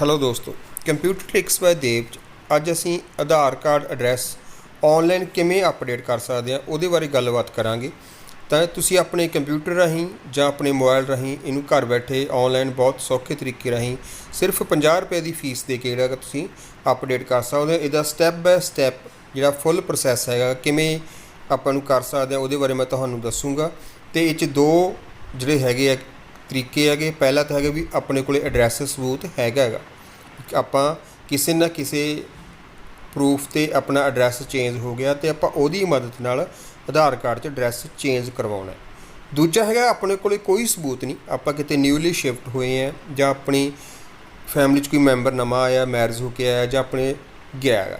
Hello ਦੋਸਤੋ computer tricks bye ਦੇਵ 'ਚ ਅੱਜ ਅਸੀਂ ਆਧਾਰ ਕਾਰਡ ਐਡਰੈਸ ਆਨਲਾਈਨ ਕਿਵੇਂ ਅਪਡੇਟ ਕਰ ਸਕਦੇ ਹਾਂ ਉਹਦੇ ਬਾਰੇ ਗੱਲਬਾਤ ਕਰਾਂਗੇ। ਤਾਂ ਤੁਸੀਂ ਆਪਣੇ ਕੰਪਿਊਟਰ ਰਾਹੀਂ ਜਾਂ ਆਪਣੇ ਮੋਬਾਈਲ ਰਾਹੀਂ ਇਹਨੂੰ ਘਰ ਬੈਠੇ ਆਨਲਾਈਨ ਬਹੁਤ ਸੌਖੇ ਤਰੀਕੇ ਰਾਹੀਂ ਸਿਰਫ 50 ਰੁਪਏ ਦੀ ਫੀਸ ਦੇ ਕੇ ਜਿਹੜਾ ਤੁਸੀਂ ਅਪਡੇਟ ਕਰ ਸਕਦੇ ਹੋ। ਇਹਦਾ ਸਟੈਪ ਬਾਏ ਸਟੈਪ ਜਿਹੜਾ ਫੁੱਲ ਪ੍ਰੋਸੈਸ ਹੈਗਾ, ਕਿਵੇਂ ਆਪਾਂ ਨੂੰ ਕਰ ਸਕਦੇ ਹਾਂ ਉਹਦੇ ਬਾਰੇ ਮੈਂ ਤੁਹਾਨੂੰ ਦੱਸੂਗਾ। ਤੇ ਇਹ 'ਚ ਦੋ ਜਿਹੜੇ ਹੈਗੇ ਆ ਤਰੀਕੇ ਹੈਗੇ, ਪਹਿਲਾ ਤਾਂ ਹੈਗਾ ਵੀ ਆਪਣੇ ਕੋਲੇ ਐਡਰੈਸ ਸਬੂਤ ਹੈਗਾ ਹੈਗਾ। ਆਪਾਂ ਕਿਸੇ ਨਾ ਕਿਸੇ ਪ੍ਰੂਫ ਤੇ ਆਪਣਾ ਐਡਰੈਸ ਚੇਂਜ ਹੋ ਗਿਆ ਤੇ ਆਪਾਂ ਉਹਦੀ ਮਦਦ ਨਾਲ ਆਧਾਰ ਕਾਰਡ 'ਚ ਐਡਰੈਸ ਚੇਂਜ ਕਰਵਾਉਣਾ ਹੈ। ਦੂਜਾ ਹੈਗਾ, ਆਪਣੇ ਕੋਲੇ ਕੋਈ ਸਬੂਤ ਨਹੀਂ। ਆਪਾਂ ਕਿਤੇ ਨਿਊਲੀ ਸ਼ਿਫਟ ਹੋਏ ਆ ਜਾਂ ਆਪਣੀ ਫੈਮਿਲੀ 'ਚ ਕੋਈ ਮੈਂਬਰ ਨਵਾਂ ਆਇਆ ਮੈਰਿਜ ਹੋ ਕੇ ਆਇਆ ਜਾਂ ਆਪਣੇ ਗਿਆ ਹੈਗਾ,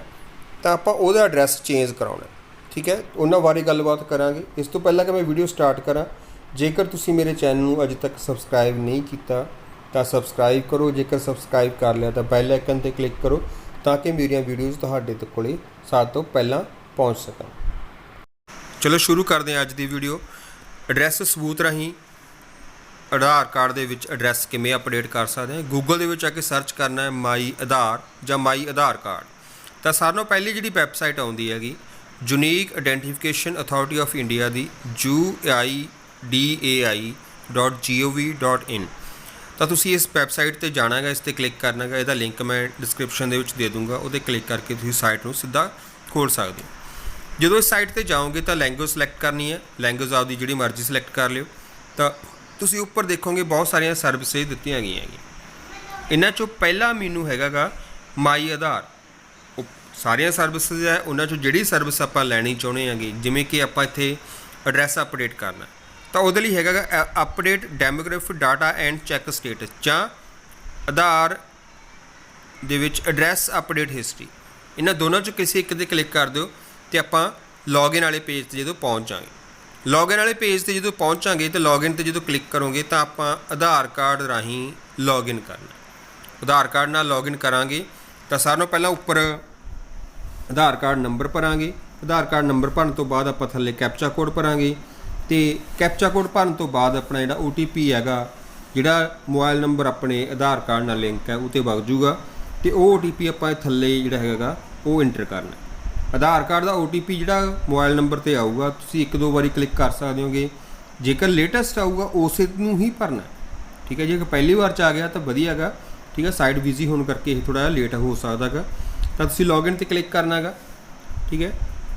ਤਾਂ ਆਪਾਂ ਉਹਦਾ ਐਡਰੈਸ ਚੇਂਜ ਕਰਾਉਣਾ ਠੀਕ ਹੈ? ਉਹਨਾਂ ਬਾਰੇ ਗੱਲਬਾਤ ਕਰਾਂਗੇ। ਇਸ ਤੋਂ ਪਹਿਲਾਂ ਕਿ ਮੈਂ ਵੀਡੀਓ ਸਟਾਰਟ ਕਰਾਂ ਜੇਕਰ ਤੁਸੀਂ ਮੇਰੇ ਚੈਨਲ ਨੂੰ ਅਜੇ ਤੱਕ ਸਬਸਕ੍ਰਾਈਬ ਨਹੀਂ ਕੀਤਾ, ਤਾਂ ਸਬਸਕ੍ਰਾਈਬ ਕਰੋ। ਜੇਕਰ ਸਬਸਕ੍ਰਾਈਬ ਕਰ ਲਿਆ, ਤਾਂ ਬੈਲ ਆਈਕਨ ਤੇ ਕਲਿੱਕ ਕਰੋ ਤਾਂ ਕਿ ਮੇਰੀਆਂ ਵੀਡੀਓਜ਼ ਤੁਹਾਡੇ ਤੱਕ ਕੋਲੇ ਸਾਰ ਤੋਂ ਪਹਿਲਾਂ ਪਹੁੰਚ ਸਕਣ। ਚਲੋ ਸ਼ੁਰੂ ਕਰਦੇ ਹਾਂ ਅੱਜ ਦੀ ਵੀਡੀਓ ਐਡਰੈਸ ਸਬੂਤ ਰਾਹੀਂ ਆਧਾਰ ਕਾਰਡ ਦੇ ਵਿੱਚ ਐਡਰੈਸ ਕਿਵੇਂ ਅਪਡੇਟ ਕਰ ਸਕਦੇ ਹਾਂ? ਗੂਗਲ ਦੇ ਵਿੱਚ ਆ ਕੇ ਸਰਚ ਕਰਨਾ ਹੈ ਮਾਈ ਆਧਾਰ ਜਾਂ ਮਾਈ ਆਧਾਰ ਕਾਰਡ ਤਾਂ ਸਾਰਿਆਂ ਨਾਲੋਂ ਪਹਿਲੀ ਜਿਹੜੀ ਵੈਬਸਾਈਟ ਆਉਂਦੀ ਹੈਗੀ unique identification authority of India the uidai.gov.in ਤਾਂ ਤੁਸੀਂ ਇਸ ਵੈਬਸਾਈਟ ਤੇ ਜਾਣਾ ਹੈਗਾ, ਇਸ ਤੇ ਕਲਿੱਕ ਕਰਨਾ ਹੈਗਾ, ਇਹਦਾ ਲਿੰਕ ਮੈਂ ਡਿਸਕ੍ਰਿਪਸ਼ਨ ਦੇ ਵਿੱਚ ਦੇ ਦੂੰਗਾ, ਉਹਦੇ ਕਲਿੱਕ ਕਰਕੇ ਤੁਸੀਂ ਸਾਈਟ ਨੂੰ ਸਿੱਧਾ ਖੋਲ ਸਕਦੇ ਹੋ। ਜਦੋਂ ਇਸ ਸਾਈਟ ਤੇ ਜਾਓਗੇ ਤਾਂ ਲੈਂਗੁਏਜ ਸਿਲੈਕਟ ਕਰਨੀ ਹੈ ਲੈਂਗੁਏਜ ਆਪਦੀ ਜਿਹੜੀ ਮਰਜ਼ੀ ਸਿਲੈਕਟ ਕਰ ਲਿਓ। ਤਾਂ ਤੁਸੀਂ ਉੱਪਰ ਦੇਖੋਗੇ ਬਹੁਤ ਸਾਰੀਆਂ ਸਰਵਿਸਿਜ਼ ਦਿੱਤੀਆਂ ਗਈਆਂ ਹੈਗੀਆਂ। ਇਹਨਾਂ ਚੋਂ ਪਹਿਲਾ ਮੀਨੂ ਹੈਗਾਗਾ ਮਾਈ ਆਧਾਰ ਉਹ ਸਾਰੀਆਂ ਸਰਵਿਸਿਜ਼ ਹੈ, ਉਹਨਾਂ ਚੋਂ ਜਿਹੜੀ ਸਰਵਿਸ ਆਪਾਂ ਲੈਣੀ ਚਾਹੁੰਦੇ ਹਾਂਗੇ, ਜਿਵੇਂ ਕਿ ਆਪਾਂ ਇੱਥੇ ਐਡਰੈਸ ਅਪਡੇਟ ਕਰਨਾ। ਤਾਂ ਉਹਦੇ ਲਈ ਹੈਗਾਗਾ update demographic data and check status ਜਾਂ ਆਧਾਰ ਦੇ ਵਿੱਚ ਐਡਰੈਸ ਅਪਡੇਟ ਹਿਸਟਰੀ ਇਹਨਾਂ ਦੋਨਾਂ ਚੋਂ ਕਿਸੇ ਇੱਕ ਤੇ ਕਲਿੱਕ ਕਰ ਦਿਓ ਤੇ ਆਪਾਂ ਲੌਗਇਨ ਵਾਲੇ ਪੇਜ ਤੇ ਜਦੋਂ ਪਹੁੰਚ ਜਾਵਾਂਗੇ। ਲੌਗਇਨ ਵਾਲੇ ਪੇਜ ਤੇ ਜਦੋਂ ਪਹੁੰਚਾਂਗੇ ਤੇ ਲੌਗਇਨ ਤੇ ਜਦੋਂ ਕਲਿੱਕ ਕਰੋਗੇ ਤਾਂ ਆਪਾਂ ਆਧਾਰ ਕਾਰਡ ਰਾਹੀਂ ਲੌਗਇਨ ਕਰਨਾ। ਆਧਾਰ ਕਾਰਡ ਨਾਲ ਲੌਗਇਨ ਕਰਾਂਗੇ ਤਾਂ ਸਾਰਿਆਂ ਨੂੰ ਪਹਿਲਾਂ ਉੱਪਰ ਆਧਾਰ ਕਾਰਡ ਨੰਬਰ ਭਰਾਂਗੇ। ਆਧਾਰ ਕਾਰਡ ਨੰਬਰ ਭਰਨ ਤੋਂ ਬਾਅਦ ਆਪਾਂ ਥੱਲੇ ਕੈਪਚਾ ਕੋਡ ਭਰਾਂਗੇ। ਤੇ ਕੈਪਚਾ ਕੋਡ ਭਰਨ ਤੋਂ ਬਾਅਦ ਆਪਣਾ ਜਿਹੜਾ OTP ਹੈਗਾ, ਜਿਹੜਾ ਮੋਬਾਈਲ ਨੰਬਰ ਆਪਣੇ ਆਧਾਰ ਕਾਰਡ ਨਾਲ ਲਿੰਕ ਹੈ ਉਹ ਤੇ ਵਗ ਜੂਗਾ ਤੇ ਉਹ OTP ਆਪਾਂ ਥੱਲੇ ਜਿਹੜਾ ਹੈਗਾ, ਉਹ ਐਂਟਰ ਕਰਨਾ ਆਧਾਰ ਕਾਰਡ ਦਾ OTP ਜਿਹੜਾ ਮੋਬਾਈਲ ਨੰਬਰ ਤੇ ਆਊਗਾ, ਤੁਸੀਂ ਇੱਕ ਦੋ ਵਾਰੀ ਕਲਿੱਕ ਕਰ ਸਕਦੇ ਹੋਗੇ। ਜੇਕਰ ਲੇਟੈਸਟ ਆਊਗਾ, ਉਸੇ ਨੂੰ ਹੀ ਭਰਨਾ ਠੀਕ ਹੈ ਜੇ ਪਹਿਲੀ ਵਾਰ ਚ ਆ ਗਿਆ ਤਾਂ ਵਧੀਆ ਹੈਗਾ। ਠੀਕ ਹੈ ਸਾਈਟ ਬਿਜ਼ੀ ਹੋਣ ਕਰਕੇ ਇਹ ਥੋੜਾ ਜਿਹਾ ਲੇਟ ਹੋ ਸਕਦਾ ਹੈਗਾ। ਤਾਂ ਤੁਸੀਂ ਲੌਗਇਨ ਤੇ ਕਲਿੱਕ ਕਰਨਾ ਹੈਗਾ। ਠੀਕ ਹੈ।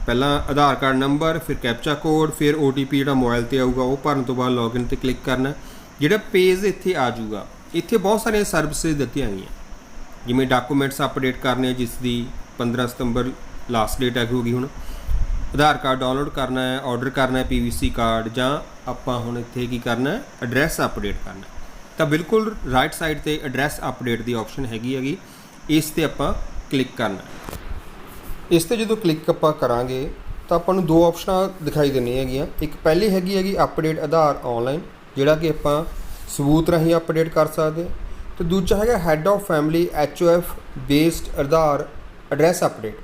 ਪਹਿਲਾਂ ਆਧਾਰ ਕਾਰਡ ਨੰਬਰ, ਫਿਰ ਕੈਪਚਾ ਕੋਡ, ਫਿਰ OTP ਜਿਹੜਾ ਮੋਬਾਈਲ ਤੇ ਆਊਗਾ, ਉਹ ਭਰਨ ਤੋਂ ਬਾਅਦ ਲੌਗਇਨ ਤੇ ਕਲਿੱਕ ਕਰਨਾ। ਜਿਹੜਾ ਪੇਜ ਇੱਥੇ ਆ ਜਾਊਗਾ, ਇੱਥੇ ਬਹੁਤ ਸਾਰੀਆਂ ਸਰਵਿਸਿਜ਼ ਦਿੱਤੀਆਂ ਗਈਆਂ। ਜਿਵੇਂ ਡਾਕੂਮੈਂਟਸ ਅਪਡੇਟ ਕਰਨੇ, ਜਿਸ ਦੀ 15 ਸਤੰਬਰ ਲਾਸਟ ਡੇਟ ਹੈ ਹੋਗੀ ਹੁਣ। ਆਧਾਰ ਕਾਰਡ ਡਾਊਨਲੋਡ ਕਰਨਾ ਹੈ ਆਰਡਰ ਕਰਨਾ ਹੈ PVC ਕਾਰਡ ਜਾਂ ਆਪਾਂ ਹੁਣ ਇੱਥੇ ਕੀ ਕਰਨਾ ਹੈ ਐਡਰੈਸ ਅਪਡੇਟ ਕਰਨਾ ਤਾਂ ਬਿਲਕੁਲ ਰਾਈਟ ਸਾਈਡ ਤੇ ਐਡਰੈਸ ਅਪਡੇਟ ਦੀ ਆਪਸ਼ਨ ਹੈਗੀ ਹੈਗੀ, ਇਸ ਤੇ ਆਪਾਂ ਕਲਿੱਕ ਕਰਨਾ ਇਸ ਤੇ ਜਦੋਂ ਕਲਿੱਕ ਆਪਾਂ ਕਰਾਂਗੇ, ਤਾਂ ਆਪਾਂ ਨੂੰ ਦੋ ਆਪਸ਼ਨਾਂ ਦਿਖਾਈ ਦਿੰਦੀਆਂ ਹੈਗੀਆਂ। ਇੱਕ ਪਹਿਲੀ ਹੈਗੀ ਹੈਗੀ ਅਪਡੇਟ ਆਧਾਰ ਆਨਲਾਈਨ ਜਿਹੜਾ ਕਿ ਆਪਾਂ ਸਬੂਤ ਰਾਹੀਂ ਅਪਡੇਟ ਕਰ ਸਕਦੇ ਹਾਂ। ਤੇ ਦੂਜਾ ਹੈਗਾ head of family HOF based Aadhaar address update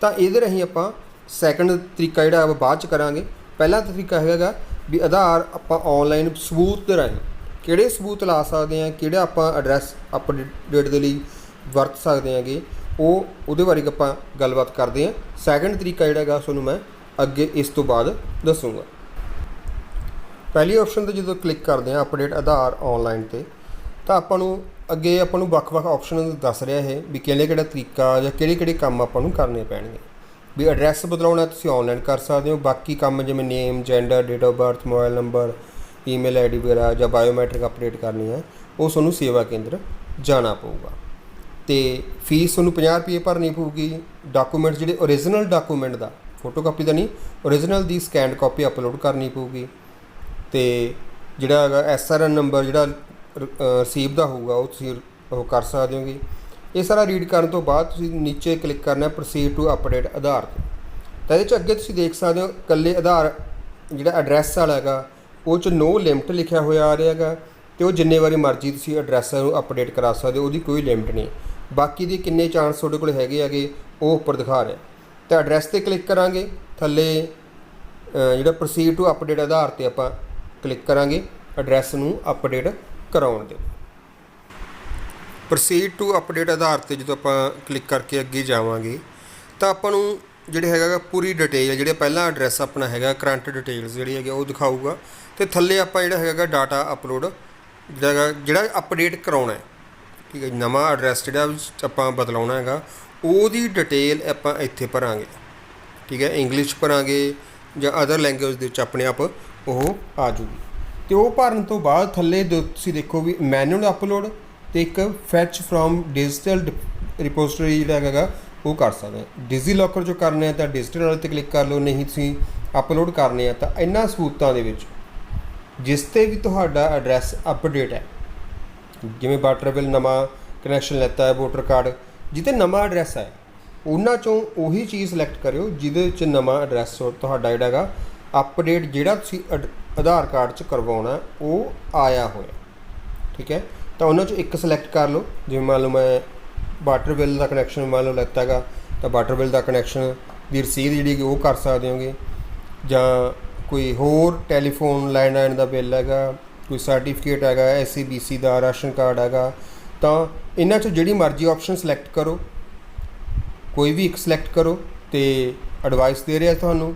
ਤਾਂ ਇਹਦੇ ਰਾਹੀਂ ਆਪਾਂ ਸੈਕੰਡ ਤਰੀਕਾ ਜਿਹੜਾ ਆਪਾਂ ਬਾਅਦ ਚ ਕਰਾਂਗੇ। ਪਹਿਲਾ ਤਰੀਕਾ ਹੈਗਾ ਵੀ ਆਧਾਰ ਆਪਾਂ ਆਨਲਾਈਨ ਸਬੂਤ ਦੇ ਰਾਹੀਂ ਕਿਹੜੇ ਸਬੂਤ ਲਾ ਸਕਦੇ ਹਾਂ, ਕਿਹੜਾ ਆਪਾਂ ਐਡਰੈਸ ਅਪਡੇਟ ਦੇ ਲਈ ਵਰਤ ਸਕਦੇ ਹਾਂਗੇ। ਉਹ ਉਹਦੇ ਬਾਰੇ ਆਪਾਂ ਗੱਲਬਾਤ ਕਰਦੇ ਹਾਂ। ਸੈਕੰਡ ਤਰੀਕਾ ਜਿਹੜਾ ਹੈਗਾ ਤੁਹਾਨੂੰ ਮੈਂ ਅੱਗੇ ਇਸ ਤੋਂ ਬਾਅਦ ਦੱਸੂਗਾ। ਪਹਿਲੀ ਆਪਸ਼ਨ ਤੇ ਜਦੋਂ ਕਲਿੱਕ ਕਰਦੇ ਹਾਂ ਅਪਡੇਟ ਆਧਾਰ ਆਨਲਾਈਨ ਤੇ, ਤਾਂ ਆਪਾਂ ਨੂੰ ਅੱਗੇ ਆਪਾਂ ਨੂੰ ਵੱਖ-ਵੱਖ ਆਪਸ਼ਨ ਦੱਸ ਰਿਹਾ ਇਹ ਵੀ ਕਿਹੜੇ ਕਿਹੜਾ ਤਰੀਕਾ ਜਾਂ ਕਿਹੜੇ ਕਿਹੜੇ ਕੰਮ ਆਪਾਂ ਨੂੰ ਕਰਨੇ ਪੈਣਗੇ। ਵੀ ਐਡਰੈਸ ਬਦਲਾਉਣਾ ਤੁਸੀਂ ਆਨਲਾਈਨ ਕਰ ਸਕਦੇ ਹੋ, ਬਾਕੀ ਕੰਮ ਜਿਵੇਂ name gender date of birth mobile number email ID ਵਗੈਰਾ ਜਾਂ ਬਾਇਓਮੈਟ੍ਰਿਕ ਅਪਡੇਟ ਕਰਨੀ ਹੈ, ਉਹ ਤੁਹਾਨੂੰ ਸੇਵਾ ਕੇਂਦਰ ਜਾਣਾ ਪਊਗਾ। ਤੇ ਫੀਸ ਤੁਹਾਨੂੰ 50 ਰੁਪਏ ਭਰਨੀ ਪਊਗੀ। ਡਾਕੂਮੈਂਟ ਜਿਹੜੇ ਓਰੀਜਨਲ ਡਾਕੂਮੈਂਟ ਦਾ ਫੋਟੋ ਕਾਪੀ ਦਾ ਨਹੀਂ ਓਰੀਜਨਲ ਦੀ ਸਕੈਨਡ ਕਾਪੀ ਅਪਲੋਡ ਕਰਨੀ ਪਊਗੀ। ਤੇ ਜਿਹੜਾ ਹੈਗਾ ਐਸਆਰਐਨ ਨੰਬਰ ਜਿਹੜਾ ਰਸੀਵ ਦਾ ਹੋਊਗਾ, ਉਹ ਤੁਸੀਂ ਉਹ ਕਰ ਸਕਦੇ ਹੋਗੇ। ਇਹ ਸਾਰਾ ਰੀਡ ਕਰਨ ਤੋਂ ਬਾਅਦ ਤੁਸੀਂ ਨੀਚੇ ਕਲਿੱਕ ਕਰਨਾ ਹੈ ਪ੍ਰੋਸੀਡ ਟੂ ਅਪਡੇਟ ਆਧਾਰ ਤੇ। ਤਾਂ ਇਹਦੇ ਚ ਅੱਗੇ ਤੁਸੀਂ ਦੇਖ ਸਕਦੇ ਹੋ ਇਕੱਲੇ ਆਧਾਰ ਜਿਹੜਾ ਐਡਰੈਸ ਵਾਲਾ ਹੈਗਾ, ਉਹ ਚ ਨੋ ਲਿਮਟ ਲਿਖਿਆ ਹੋਇਆ ਆ ਰਿਹਾ ਹੈਗਾ, ਤੇ ਉਹ ਜਿੰਨੇ ਵਾਰੀ ਮਰਜ਼ੀ ਤੁਸੀਂ ਐਡਰੈਸ ਨੂੰ ਅਪਡੇਟ ਕਰਾ ਸਕਦੇ ਹੋ, ਉਹਦੀ ਕੋਈ ਲਿਮਟ ਨਹੀਂ। ਬਾਕੀ ਦੇ ਕਿੰਨੇ ਚਾਂਸ ਤੁਹਾਡੇ ਕੋਲ ਹੈਗੇ ਹੈਗੇ, ਉਹ ਉੱਪਰ ਦਿਖਾ ਰਿਹਾ। ਤਾਂ ਐਡਰੈਸ ਤੇ ਕਲਿੱਕ ਕਰਾਂਗੇ। ਥੱਲੇ ਜਿਹੜਾ ਪ੍ਰੋਸੀਡ ਟੂ ਅਪਡੇਟ ਆਧਾਰ ਤੇ ਆਪਾਂ ਕਲਿੱਕ ਕਰਾਂਗੇ ਐਡਰੈਸ ਨੂੰ ਅਪਡੇਟ ਕਰਾਉਣ ਦੇ। ਪ੍ਰੋਸੀਡ ਟੂ ਅਪਡੇਟ ਆਧਾਰ ਤੇ ਜਦੋਂ ਆਪਾਂ ਕਲਿੱਕ ਕਰਕੇ ਅੱਗੇ ਜਾਵਾਂਗੇ, ਤਾਂ ਆਪਾਂ ਨੂੰ ਜਿਹੜੇ ਹੈਗਾ ਪੂਰੀ ਡਿਟੇਲ ਜਿਹੜਾ ਪਹਿਲਾ ਐਡਰੈਸ ਆਪਣਾ ਹੈਗਾ ਕਰੰਟ ਡਿਟੇਲਸ ਜਿਹੜੀ ਹੈਗੀ ਆ, ਉਹ ਦਿਖਾਊਗਾ। ਤੇ ਥੱਲੇ ਆਪਾਂ ਜਿਹੜਾ ਹੈਗਾ ਡਾਟਾ ਅਪਲੋਡ ਜਿਹੜਾ ਹੈਗਾ, ਜਿਹੜਾ ਅਪਡੇਟ ਕਰਾਉਣਾ ਹੈ। ਠੀਕ ਹੈ ਨਵਾਂ ਐਡਰੈਸ ਜਿਹੜਾ ਆਪਾਂ ਬਦਲਾਉਣਾ ਹੈਗਾ, ਉਹਦੀ ਡਿਟੇਲ ਆਪਾਂ ਇੱਥੇ ਭਰਾਂਗੇ। ਠੀਕ ਹੈ ਇੰਗਲਿਸ਼ ਭਰਾਂਗੇ ਜਾਂ ਅਦਰ ਲੈਂਗੁਏਜ ਦੇ ਵਿੱਚ ਆਪਣੇ ਆਪ ਉਹ ਆ ਜੂਗੀ। ਤੇ ਉਹ ਭਰਨ ਤੋਂ ਬਾਅਦ ਥੱਲੇ ਦੋ- ਤੁਸੀਂ ਦੇਖੋ ਵੀ ਮੈਨੂਅਲ ਅਪਲੋਡ ਤੇ ਇੱਕ ਫੈਚ ਫਰੋਮ ਡਿਜੀਟਲ ਰਿਪੋਜ਼ਿਟਰੀ ਜਿਹੜਾ ਹੈਗਾ ਉਹ ਕਰ ਸਕਦੇ ਡਿਜ਼ੀ ਲੋਕਰ ਜੋ ਕਰਨੇ ਆ ਤਾਂ ਡਿਜੀਟਲ ਵਾਲੇ ਤੇ ਕਲਿੱਕ ਕਰ ਲਓ, ਨਹੀਂ ਤੁਸੀਂ ਅਪਲੋਡ ਕਰਨੇ ਆ ਤਾਂ ਇਹਨਾਂ ਸਹੂਲਤਾਂ ਦੇ ਵਿੱਚ ਜਿਸ ਤੇ ਵੀ ਤੁਹਾਡਾ ਐਡਰੈਸ ਅਪਡੇਟ ਹੈ ਜਿਵੇਂ ਵਾਟਰ ਬਿੱਲ ਨਵਾਂ ਕਨੈਕਸ਼ਨ ਲੈਤਾ ਹੈ ਵੋਟਰ ਕਾਰਡ ਜਿੱਤੇ ਨਵਾਂ ਐਡਰੈਸ ਹੈ, ਉਹਨਾਂ ਚੋਂ ਉਹੀ ਚੀਜ਼ ਸਿਲੈਕਟ ਕਰਿਓ ਜਿਹਦੇ ਵਿੱਚ ਨਵਾਂ ਐਡਰੈਸ ਤੁਹਾਡਾ ਜਿਹੜਾ ਹੈਗਾ ਅਪਡੇਟ ਜਿਹੜਾ ਤੁਸੀਂ ਅਡ- ਆਧਾਰ ਕਾਰਡ 'ਚ ਕਰਵਾਉਣਾ, ਉਹ ਆਇਆ ਹੋਇਆ। ਠੀਕ ਹੈ? ਤਾਂ ਉਹਨਾਂ 'ਚੋਂ ਇੱਕ ਸਿਲੈਕਟ ਕਰ ਲਓ, ਜਿਵੇਂ ਮੰਨ ਲਓ ਮੈਂ ਵਾਟਰ ਬਿੱਲ ਦਾ ਕਨੈਕਸ਼ਨ ਮੰਨ ਲਓ ਲੈਤਾ ਹੈਗਾ, ਤਾਂ ਵਾਟਰ ਬਿੱਲ ਦਾ ਕਨੈਕਸ਼ਨ ਦੀ ਰਸੀਦ ਜਿਹੜੀ ਹੈਗੀ ਉਹ ਕਰ ਸਕਦੇ ਹੋਗੇ। ਜਾਂ ਕੋਈ ਹੋਰ ਟੈਲੀਫੋਨ ਲੈਂਡਲਾਈਨ ਦਾ ਬਿੱਲ ਹੈਗਾ ਕੋਈ ਸਰਟੀਫਿਕੇਟ ਹੈਗਾ ਐਸਸੀਬੀਸੀ ਦਾ, ਰਾਸ਼ਨ ਕਾਰਡ ਹੈਗਾ, ਤਾਂ ਇਹਨਾਂ 'ਚੋਂ ਜਿਹੜੀ ਮਰਜ਼ੀ ਆਪਸ਼ਨ ਸਿਲੈਕਟ ਕਰੋ। ਕੋਈ ਵੀ ਇੱਕ ਸਿਲੈਕਟ ਕਰੋ ਤੇ ਐਡਵਾਈਸ ਦੇ ਰਿਹਾ ਤੁਹਾਨੂੰ,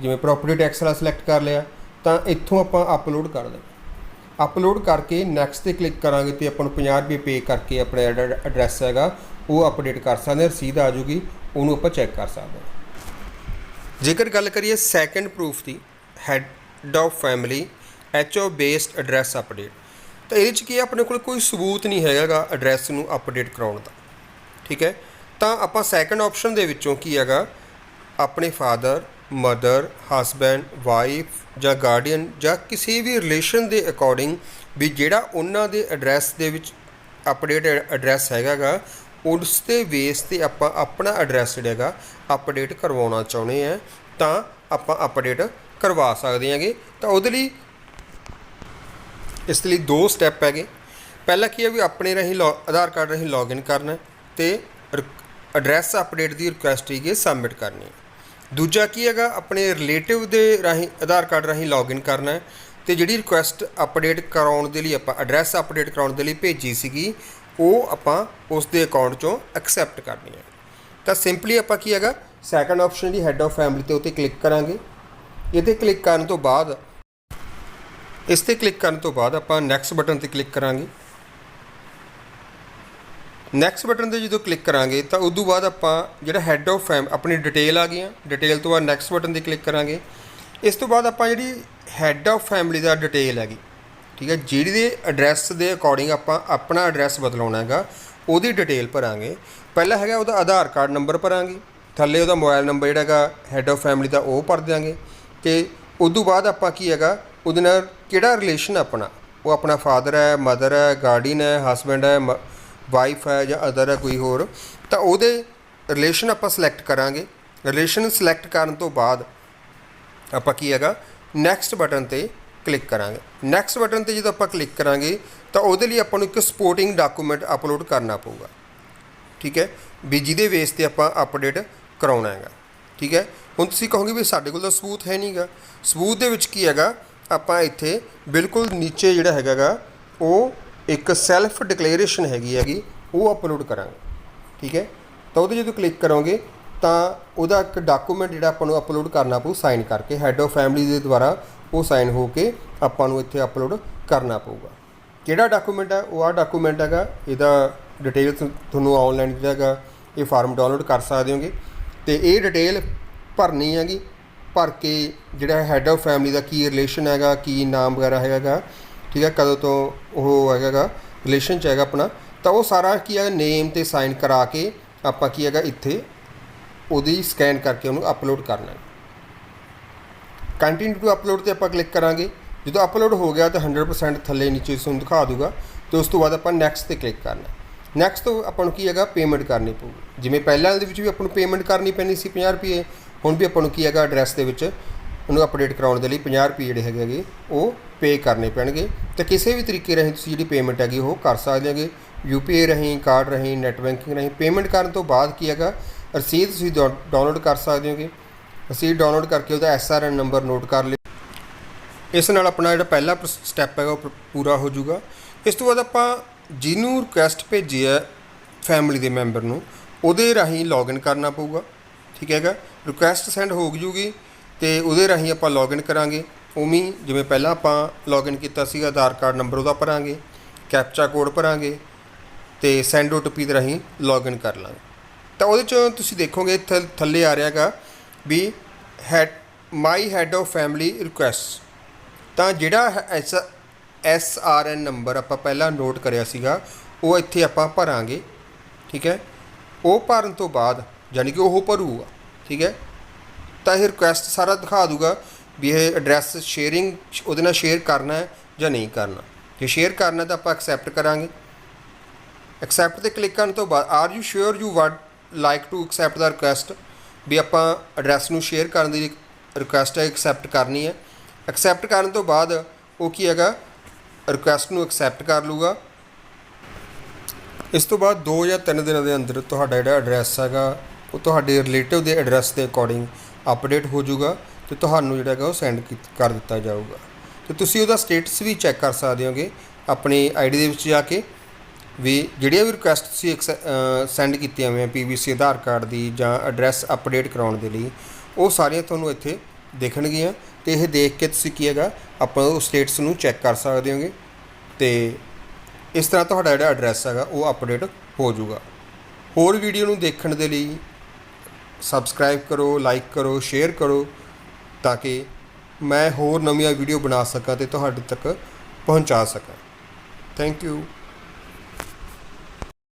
ਜਿਵੇਂ ਪ੍ਰੋਪਰਟੀ ਟੈਕਸ ਵਾਲਾ ਸਿਲੈਕਟ ਕਰ ਲਿਆ, ਤਾਂ ਇੱਥੋਂ ਆਪਾਂ ਅਪਲੋਡ ਕਰ ਦੇਣਾ। ਅਪਲੋਡ ਕਰਕੇ ਨੈਕਸਟ ਤੇ ਕਲਿੱਕ ਕਰਾਂਗੇ ਤੇ ਆਪਾਂ ਨੂੰ 50 ਰੁਪਏ ਪੇ ਕਰਕੇ ਆਪਣਾ ਐਡਰੈਸ ਹੈਗਾ, ਉਹ ਅਪਡੇਟ ਕਰ ਸਕਦੇ ਹਾਂ, ਰਸੀਦ ਆ ਜੂਗੀ, ਉਹਨੂੰ ਆਪਾਂ ਚੈੱਕ ਕਰ ਸਕਦੇ ਹਾਂ। ਜੇਕਰ ਗੱਲ ਕਰੀਏ second proof the head of family HO based address update ਤਾਂ ਇਹਦੇ ਚ ਕੀ ਹੈ, ਆਪਣੇ ਕੋਲ ਕੋਈ ਸਬੂਤ ਨਹੀਂ ਹੈਗਾਗਾ ਐਡਰੈਸ ਨੂੰ ਅਪਡੇਟ ਕਰਾਉਣ ਦਾ। ਠੀਕ ਹੈ? ਤਾਂ ਆਪਾਂ ਸੈਕੰਡ ਆਪਸ਼ਨ ਦੇ ਵਿੱਚੋਂ ਕੀ ਹੈਗਾ? ਆਪਣੇ ਫਾਦਰ ਮਦਰ ਹਸਬੈਂਡ ਵਾਈਫ ਜਾਂ ਗਾਰਡੀਅਨ ਜਾਂ ਕਿਸੇ ਵੀ ਰਿਲੇਸ਼ਨ ਦੇ ਅਕੋਰਡਿੰਗ ਵੀ ਜਿਹੜਾ ਉਹਨਾਂ ਦੇ ਐਡਰੈਸ ਦੇ ਵਿੱਚ ਅਪਡੇਟ ਐਡਰੈਸ ਹੈਗਾਗਾ, ਉਸ ਦੇ ਬੇਸ ਤੇ ਆਪਾਂ ਆਪਣਾ ਐਡਰੈਸ ਜਿਹੜਾ ਹੈਗਾ ਅਪਡੇਟ ਕਰਵਾਉਣਾ ਚਾਹੁੰਦੇ ਆ ਤਾਂ ਆਪਾਂ ਅਪਡੇਟ ਕਰਵਾ ਸਕਦੇ ਹਾਂਗੇ। ਤਾਂ ਉਹਦੇ ਲਈ ਇਸ ਲਈ ਦੋ ਸਟੈਪ ਹੈਗੇ ਪਹਿਲਾ ਕੀ ਹੈ ਵੀ ਆਪਣੇ ਰਾਹੀਂ ਲੌ- ਆਧਾਰ ਕਾਰਡ ਰਾਹੀਂ ਲੌਗਇਨ ਕਰਨਾ ਹੈ ਤੇ ਐਡਰੈਸ ਅਪਡੇਟ ਦੀ ਰਿਕੁਐਸਟ ਹੈਗੀ ਸਬਮਿਟ ਕਰਨੀ ਹੈ। ਦੂਜਾ ਕੀ ਹੈਗਾ, ਆਪਣੇ ਰਿਲੇਟਿਵ ਦੇ ਰਾਹੀਂ, ਆਧਾਰ ਕਾਰਡ ਰਾਹੀਂ ਲੌਗਇਨ ਕਰਨਾ ਹੈ ਤੇ ਜਿਹੜੀ ਰਿਕੁਐਸਟ ਅਪਡੇਟ ਕਰਾਉਣ ਦੇ ਲਈ ਆਪਾਂ ਐਡਰੈਸ ਅਪਡੇਟ ਕਰਾਉਣ ਦੇ ਲਈ ਭੇਜੀ ਸੀਗੀ, ਉਹ ਆਪਾਂ ਉਸ ਦੇ ਅਕਾਊਂਟ ਚੋਂ ਐਕਸੈਪਟ ਕਰਨੀ ਹੈ। ਤਾਂ ਸਿੰਪਲੀ ਆਪਾਂ ਕੀ ਹੈਗਾ ਸੈਕੰਡ ਆਪਸ਼ਨ ਦੀ ਹੈਡ ਆਫ ਫੈਮਿਲੀ ਤੇ ਉੱਤੇ ਕਲਿੱਕ ਕਰਾਂਗੇ। ਇਹਦੇ ਕਲਿੱਕ ਕਰਨ ਤੋਂ ਬਾਅਦ ਇਸ ਤੇ ਕਲਿੱਕ ਕਰਨ ਤੋਂ ਬਾਅਦ ਆਪਾਂ ਨੈਕਸਟ ਬਟਨ ਤੇ ਕਲਿੱਕ ਕਰਾਂਗੇ। ਨੈਕਸਟ ਬਟਨ ਤੇ ਜਦੋਂ ਕਲਿੱਕ ਕਰਾਂਗੇ ਤਾਂ ਉਸ ਤੋਂ ਬਾਅਦ ਆਪਾਂ ਜਿਹੜਾ ਹੈਡ ਆਫ ਫੈਮ ਆਪਣੀ ਡਿਟੇਲ ਆ ਗਈਆਂ। ਡਿਟੇਲ ਤੋਂ ਬਾਅਦ ਨੈਕਸਟ ਬਟਨ ਤੇ ਕਲਿੱਕ ਕਰਾਂਗੇ। ਇਸ ਤੋਂ ਬਾਅਦ ਆਪਾਂ ਜਿਹੜੀ ਹੈਡ ਆਫ ਫੈਮਿਲੀ ਦਾ ਡਿਟੇਲ ਹੈਗੀ, ਠੀਕ ਹੈ ਜਿਹੜੀ ਦੇ ਐਡਰੈਸ ਦੇ ਅਕੋਰਡਿੰਗ ਆਪਾਂ ਆਪਣਾ ਐਡਰੈਸ ਬਦਲਾਉਣਾ ਹੈਗਾ, ਉਹਦੀ ਡਿਟੇਲ ਭਰਾਂਗੇ। ਪਹਿਲਾ ਹੈਗਾ ਉਹਦਾ ਆਧਾਰ ਕਾਰਡ ਨੰਬਰ ਭਰਾਂਗੇ। ਥੱਲੇ ਉਹਦਾ ਮੋਬਾਈਲ ਨੰਬਰ ਜਿਹੜਾ ਹੈਗਾ ਹੈਡ ਆਫ ਫੈਮਿਲੀ ਦਾ ਉਹ ਭਰ ਦਿਆਂਗੇ। ਤੇ ਉਸ ਤੋਂ ਬਾਅਦ ਆਪਾਂ ਕੀ ਹੈਗਾ ਉਹਦੇ ਨਾਲ ਕਿਹੜਾ ਰਿਲੇਸ਼ਨ ਆਪਣਾ? ਉਹ ਆਪਣਾ ਫਾਦਰ ਹੈ ਮਦਰ ਹੈ ਗਾਰਡੀਅਨ ਹੈ ਹਸਬੈਂਡ ਹੈ ਵਾਈਫ ਹੈ ਜਾਂ ਅਦਰ ਹੈ ਕੋਈ ਹੋਰ? ਤਾਂ ਉਹਦੇ ਰਿਲੇਸ਼ਨ ਆਪਾਂ ਸਿਲੈਕਟ ਕਰਾਂਗੇ। ਰਿਲੇਸ਼ਨ ਸਿਲੈਕਟ ਕਰਨ ਤੋਂ ਬਾਅਦ ਆਪਾਂ ਕੀ ਹੈਗਾ? ਨੈਕਸਟ ਬਟਨ ਤੇ ਕਲਿੱਕ ਕਰਾਂਗੇ। ਨੈਕਸਟ ਬਟਨ ਤੇ ਜਦੋਂ ਆਪਾਂ ਕਲਿੱਕ ਕਰਾਂਗੇ, ਤਾਂ ਉਹਦੇ ਲਈ ਆਪਾਂ ਨੂੰ ਇੱਕ ਸਪੋਰਟਿੰਗ ਡਾਕੂਮੈਂਟ ਅਪਲੋਡ ਕਰਨਾ ਪਊਗਾ। ਠੀਕ ਹੈ? ਵੀ ਜਿਹਦੇ ਬੇਸ ਤੇ ਆਪਾਂ ਅਪਡੇਟ ਕਰਾਉਣਾ ਹੈਗਾ। ਠੀਕ ਹੈ? ਹੁਣ ਤੁਸੀਂ ਕਹੋਗੇ ਵੀ ਸਾਡੇ ਕੋਲ ਤਾਂ ਸਬੂਤ ਹੈ ਨਹੀਂਗਾ ਸਬੂਤ ਦੇ ਵਿੱਚ ਕੀ ਹੈਗਾ? ਆਪਾਂ ਇੱਥੇ ਬਿਲਕੁਲ ਨੀਚੇ ਜਿਹੜਾ ਹੈਗਾ ਗਾ ਉਹ ਇੱਕ ਸੈਲਫ ਡਿਕਲੇਰੇਸ਼ਨ ਹੈਗੀ ਹੈਗੀ, ਉਹ ਅਪਲੋਡ ਕਰਾਂਗੇ। ਠੀਕ ਹੈ? ਤਾਂ ਉਹਦੇ ਜਦੋਂ ਕਲਿੱਕ ਕਰੋਗੇ, ਤਾਂ ਉਹਦਾ ਇੱਕ ਡਾਕੂਮੈਂਟ ਜਿਹੜਾ ਆਪਾਂ ਨੂੰ ਅਪਲੋਡ ਕਰਨਾ ਪਊ ਸਾਈਨ ਕਰਕੇ ਹੈਡ ਆਫ ਫੈਮਿਲੀ ਦੇ ਦੁਆਰਾ ਉਹ ਸਾਈਨ ਹੋ ਕੇ ਆਪਾਂ ਨੂੰ ਇੱਥੇ ਅਪਲੋਡ ਕਰਨਾ ਪਊਗਾ। ਕਿਹੜਾ ਡਾਕੂਮੈਂਟ ਹੈ ਉਹ ਆ ਡਾਕੂਮੈਂਟ ਹੈਗਾ, ਇਹਦਾ ਡਿਟੇਲ ਤੁਹਾਨੂੰ ਆਨਲਾਈਨ ਜਿਹੜਾ ਹੈਗਾ, ਇਹ ਫਾਰਮ ਡਾਊਨਲੋਡ ਕਰ ਸਕਦੇ ਹੋਗੇ। ਤੇ ਇਹ ਡਿਟੇਲ ਭਰਨੀ ਹੈਗੀ ਭਰ ਕੇ ਜਿਹੜਾ ਹੈਡ ਆਫ ਫੈਮਿਲੀ ਦਾ ਕੀ ਰਿਲੇਸ਼ਨ ਹੈਗਾ, ਕੀ ਨਾਮ ਵਗੈਰਾ ਹੈਗਾ ਠੀਕ ਹੈ, ਕਦੋਂ ਤੋਂ ਉਹ ਹੈਗਾਗਾ ਰਿਲੇਸ਼ਨ ਚ ਹੈਗਾ ਆਪਣਾ, ਤਾਂ ਉਹ ਸਾਰਾ ਕੀ ਹੈ ਨੇਮ ਤੇ ਸਾਈਨ ਕਰਾ ਕੇ ਆਪਾਂ ਕੀ ਹੈਗਾ ਇੱਥੇ ਉਹਦੀ ਸਕੈਨ ਕਰਕੇ ਉਹਨੂੰ ਅਪਲੋਡ ਕਰਨਾ ਹੈ। ਕੰਟੀਨਿਊ ਟੂ ਅਪਲੋਡ ਤੇ ਆਪਾਂ ਕਲਿੱਕ ਕਰਾਂਗੇ। ਜਦੋਂ ਅਪਲੋਡ ਹੋ ਗਿਆ ਤਾਂ 100% ਥੱਲੇ ਨੀਚੇ ਤੁਹਾਨੂੰ ਦਿਖਾ ਦੂਗਾ, ਤੇ ਉਸ ਤੋਂ ਬਾਅਦ ਆਪਾਂ ਨੈਕਸਟ ਤੇ ਕਲਿੱਕ ਕਰਨਾ ਨੈਕਸਟ ਤੋਂ ਆਪਾਂ ਨੂੰ ਕੀ ਹੈਗਾ ਪੇਮੈਂਟ ਕਰਨੀ ਪਊਗੀ ਜਿਵੇਂ ਪਹਿਲਾਂ ਦੇ ਵਿੱਚ ਵੀ ਆਪਾਂ ਨੂੰ ਪੇਮੈਂਟ ਕਰਨੀ ਪੈਣੀ ਸੀ 50 ਰੁਪਏ ਹੁਣ ਵੀ ਆਪਾਂ ਨੂੰ ਕੀ ਹੈਗਾ ਐਡਰੈਸ ਦੇ ਵਿੱਚ, ਉਹਨੂੰ ਅਪਡੇਟ ਕਰਾਉਣ ਦੇ ਲਈ 50 ਰੁਪਏ ਜਿਹੜੇ ਹੈਗੇ ਹੈਗੇ, ਉਹ ਪੇ ਕਰਨੇ ਪੈਣਗੇ। ਤੇ ਕਿਸੇ ਵੀ ਤਰੀਕੇ ਰਾਹੀਂ ਤੁਸੀਂ ਜਿਹੜੀ ਪੇਮੈਂਟ ਹੈਗੀ ਉਹ ਕਰ ਸਕਦੇ ਹੈਗੇ। ਯੂਪੀਆਈ ਰਾਹੀਂ ਕਾਰਡ ਰਾਹੀਂ ਨੈਟ ਬੈਂਕਿੰਗ ਰਾਹੀਂ ਪੇਮੈਂਟ ਕਰਨ ਤੋਂ ਬਾਅਦ ਕੀ ਹੈਗਾ, ਰਸੀਦ ਤੁਸੀਂ ਡਾਊਨਲੋਡ ਕਰ ਸਕਦੇ ਹੋਗੇ। ਰਸੀਦ ਡਾਊਨਲੋਡ ਕਰਕੇ ਉਹਦਾ ਐਸਆਰਐਨ ਨੰਬਰ ਨੋਟ ਕਰ ਲਿਓ। ਇਸ ਨਾਲ ਆਪਣਾ ਜਿਹੜਾ ਪਹਿਲਾ ਸਟੈਪ ਹੈਗਾ ਉਹ ਪੂਰਾ ਹੋ ਜਾਊਗਾ। ਇਸ ਤੋਂ ਬਾਅਦ ਆਪਾਂ ਜਿਹਨੂੰ ਰਿਕੁਐਸਟ ਭੇਜੀ ਹੈ ਫੈਮਿਲੀ ਦੇ ਮੈਂਬਰ ਨੂੰ, ਉਹਦੇ ਰਾਹੀਂ ਲੌਗਇਨ ਕਰਨਾ ਪਊਗਾ। ਠੀਕ ਹੈਗਾ? ਰਿਕੁਐਸਟ ਸੈਂਡ ਹੋ ਜੂਗੀ ਤੇ ਉਹਦੇ ਰਾਹੀਂ ਆਪਾਂ ਲੌਗਇਨ ਕਰਾਂਗੇ। ਉਵੇਂ ਜਿਵੇਂ ਪਹਿਲਾਂ ਆਪਾਂ ਲੌਗਇਨ ਕੀਤਾ ਸੀਗਾ, ਆਧਾਰ ਕਾਰਡ ਨੰਬਰ ਉਹਦਾ ਭਰਾਂਗੇ ਕੈਪਚਾ ਕੋਡ ਭਰਾਂਗੇ ਤੇ ਸੈਂਡ OTP ਦੇ ਰਾਹੀਂ ਲੌਗਇਨ ਕਰ ਲਾਂਗੇ। ਤਾਂ ਉਹਦੇ ਚ ਤੁਸੀਂ ਦੇਖੋਗੇ ਥੱਲੇ ਆ ਰਿਹਾਗਾ ਵੀ head my head of family request ਤਾਂ ਜਿਹੜਾ S S R N number ਆਪਾਂ ਪਹਿਲਾਂ ਨੋਟ ਕਰਿਆ ਸੀਗਾ, ਉਹ ਇੱਥੇ ਆਪਾਂ ਭਰਾਂਗੇ, ਠੀਕ ਹੈ? ਉਹ ਭਰਨ ਤੋਂ ਬਾਅਦ ਯਾਨੀ ਕਿ ਉਹ ਭਰੂਗਾ। ਠੀਕ ਹੈ? ਤਾਂ ਇਹ ਰਿਕੁਐਸਟ ਸਾਰਾ ਦਿਖਾ ਦੂਗਾ ਵੀ ਇਹ ਐਡਰੈਸ ਸ਼ੇਅਰਿੰਗ ਉਹਦੇ ਨਾਲ ਸ਼ੇਅਰ ਕਰਨਾ ਹੈ ਜਾਂ ਨਹੀਂ ਕਰਨਾ। ਜੇ ਸ਼ੇਅਰ ਕਰਨਾ ਤਾਂ ਆਪਾਂ ਐਕਸੈਪਟ ਕਰਾਂਗੇ। ਐਕਸੈਪਟ ਤੇ ਕਲਿੱਕ ਕਰਨ ਤੋਂ ਬਾਅਦ are you sure you want like to accept the request ਵੀ ਆਪਾਂ ਐਡਰੈਸ ਨੂੰ ਸ਼ੇਅਰ ਕਰਨ ਦੀ ਰਿਕੁਐਸਟ ਹੈ ਐਕਸੈਪਟ ਕਰਨੀ ਹੈ। ਐਕਸੈਪਟ ਕਰਨ ਤੋਂ ਬਾਅਦ ਉਹ ਕੀ ਹੈਗਾ? ਰਿਕੁਐਸਟ ਨੂੰ ਐਕਸੈਪਟ ਕਰ ਲੂਗਾ ਇਸ ਤੋਂ ਬਾਅਦ 2 ਜਾਂ 3 ਦਿਨਾਂ ਦੇ ਅੰਦਰ ਤੁਹਾਡਾ ਜਿਹੜਾ ਐਡਰੈਸ ਹੈਗਾ ਉਹ ਤੁਹਾਡੇ ਰਿਲੇਟਿਵ ਦੇ ਐਡਰੈਸ ਦੇ ਅਕੋਰਡਿੰਗ ਅਪਡੇਟ ਹੋ ਜਾਊਗਾ ਤੇ ਤੁਹਾਨੂੰ ਜਿਹੜਾ ਹੈਗਾ ਉਹ ਸੈਂਡ ਕਰ ਦਿੱਤਾ ਜਾਊਗਾ। ਤੇ ਤੁਸੀਂ ਉਹਦਾ ਸਟੇਟਸ ਵੀ ਚੈੱਕ ਕਰ ਸਕਦੇ ਹੋਗੇ ਆਪਣੀ ਆਈਡੀ ਦੇ ਵਿੱਚ ਜਾ ਕੇ ਵੀ ਜਿਹੜੀਆਂ ਵੀ ਰਿਕੁਐਸਟ ਤੁਸੀਂ ਸੈਂਡ ਕੀਤੀਆਂ ਹੋਈਆਂ ਪੀਵੀਸੀ ਆਧਾਰ ਕਾਰਡ ਦੀ ਜਾਂ ਐਡਰੈਸ ਅਪਡੇਟ ਕਰਾਉਣ ਦੇ ਲਈ, ਉਹ ਸਾਰੀਆਂ ਤੁਹਾਨੂੰ ਇੱਥੇ ਦੇਖਣਗੀਆਂ ਤੇ ਇਹ ਦੇਖ ਕੇ ਤੁਸੀਂ ਕੀ ਹੈਗਾ, ਆਪਾਂ ਉਹ ਸਟੇਟਸ ਨੂੰ ਚੈੱਕ ਕਰ ਸਕਦੇ ਹੋਗੇ ਤੇ ਇਸ ਤਰ੍ਹਾਂ ਤੁਹਾਡਾ ਜਿਹੜਾ ਐਡਰੈਸ ਹੈਗਾ ਉਹ ਅਪਡੇਟ ਹੋ ਜਾਊਗਾ। ਹੋਰ ਵੀਡੀਓ ਨੂੰ ਦੇਖਣ ਦੇ ਲਈ ਸਬਸਕ੍ਰਾਈਬ ਕਰੋ ਲਾਈਕ ਕਰੋ ਸ਼ੇਅਰ ਕਰੋ ਤਾਂ ਕਿ ਮੈਂ ਹੋਰ ਨਵੀਆਂ ਵੀਡੀਓ ਬਣਾ ਸਕਾਂ ਤੇ ਤੁਹਾਡੇ ਤੱਕ ਪਹੁੰਚਾ ਸਕਾਂ। Thank you